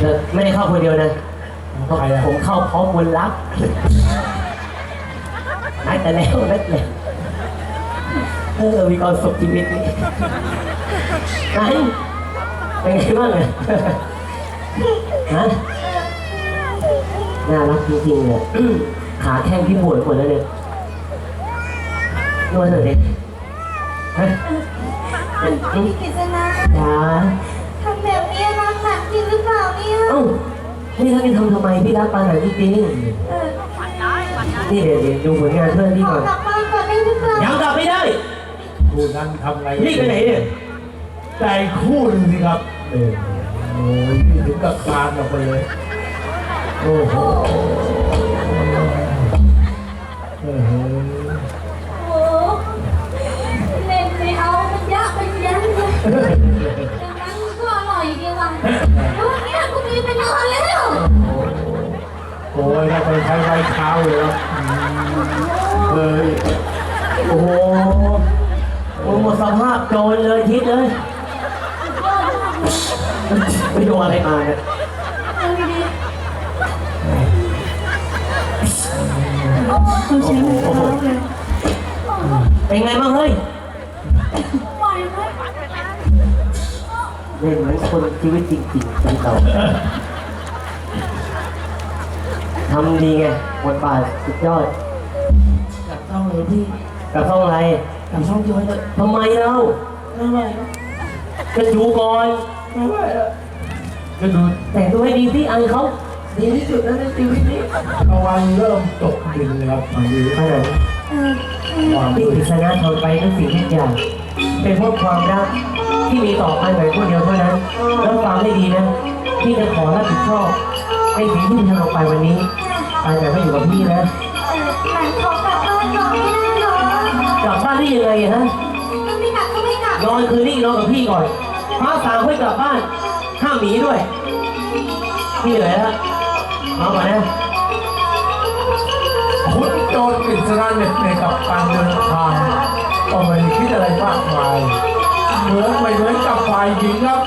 เออไม่ได้เข้าคนเดียวนะผมเข้าพร้อมคนรักนัดแต่แล้วนัดแล้วเออมีความสุขชีวิตนี้ไหนเป็นไงบ้างเนี่ยฮะน่ารักจริงๆเลยขาแข้งพี่ปวดหมดแล้วเนี่ยนวดหน่อยดิฮะ พี่กฤษณาจ๋าทำแบบนี้รักหนักจริงหรือเปล่าเนี่ยเอ้าพี่รักจะทำทำไมพี่รักปาหนังจริงเออๆนี่เดี๋ยวเดี๋ยวดูผลงานเพื่อนพี่ขอก่อนกลับบ้านก่อนได้หรือเปล่ายังกลับไม่ได้ คู่นั้นทำไงนี่ไปไหนเนี่ยแต่อีกคู่หนึงสิครับเออโอ้ยนี่ถึงกับการออกไปเลย โอ้โหเอ ล้ววันนี้กูมีไปนอนแล้วโอ้ยแล้วไปใช้ไฟเท้าเลยครับเฮ้ยโอ้โหโอ้โหสภาพโจรเลยทิศเลยไปโดนอะไรมาเนี่ยเอาดีโอ้โหโอ้โหเป็นไงบ้างเฮ้ยๆปล่อยไหม เล่นเหมือนคนชีวิตจริงๆเป็นเราทำดีไงบทบาทสุดยอดจับต้องเลยพี่กับช่องอะไรจับช่องย้อยเลยทำไมเราไม่ไหวแล้วจะอยู่ก่อนไม่ไหวแล้วจะดูแต่งตัวให้ดีสิอันเขาดีที่สุดแล้วในชีวิตนี้ตะวันเริ่มตกดินเลยครับตอนนี้ขนาดเออที่กฤษณะทนไปทุกสิ่งทุกอย่าง เป็นเพราะความรักที่มีต่อกันเหมือนคนเดียวเท่านั้น แล้วฟังให้ดีนะพี่จะขอรับผิดชอบในสิ่งที่ทำลงไปวันนี้ไปแต่ไม่อยู่กับพี่นะเออหลังขอกลับบ้านก่อนไม่ได้เหรอกลับบ้านได้ยังไงอะฮะมันไม่กลับก็ไม่กลับนอนคืนนี้นอนกับพี่ก่อนพระสาวให้กลับบ้านห้ามหนีด้วยพี่เหนื่อยแล้วเอาก่อนนะคุณโจรกฤษณะเหน็ดเหนื่อยกับการเดินทาง ก็ไม่ได้คิดอะไรมากมายเหมือนไปเหมือนกับฝ่ายหญิงครับ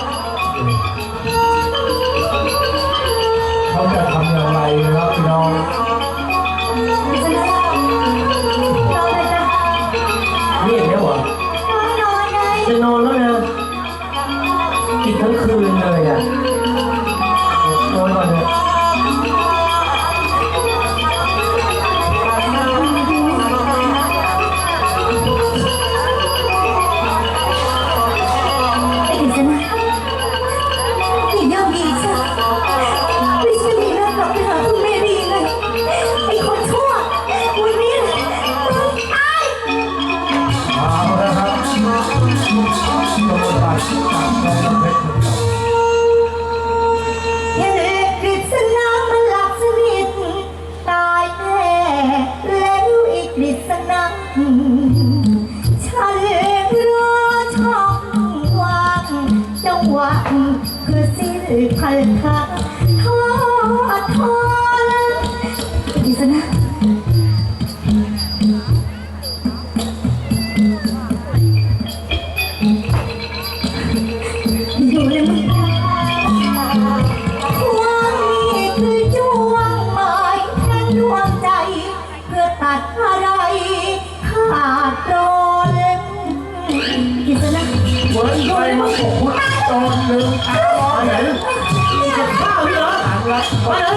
พันธะทอดทอนกฤษณาอยู่นมือความนี้คือจวงหมายแทงดวงใจ เพื่อตัดอะไรขาดโดนกิษณะเหมือนใครมาปลุกคุณโจรหนึ่งอาร้อนเห็น Hello.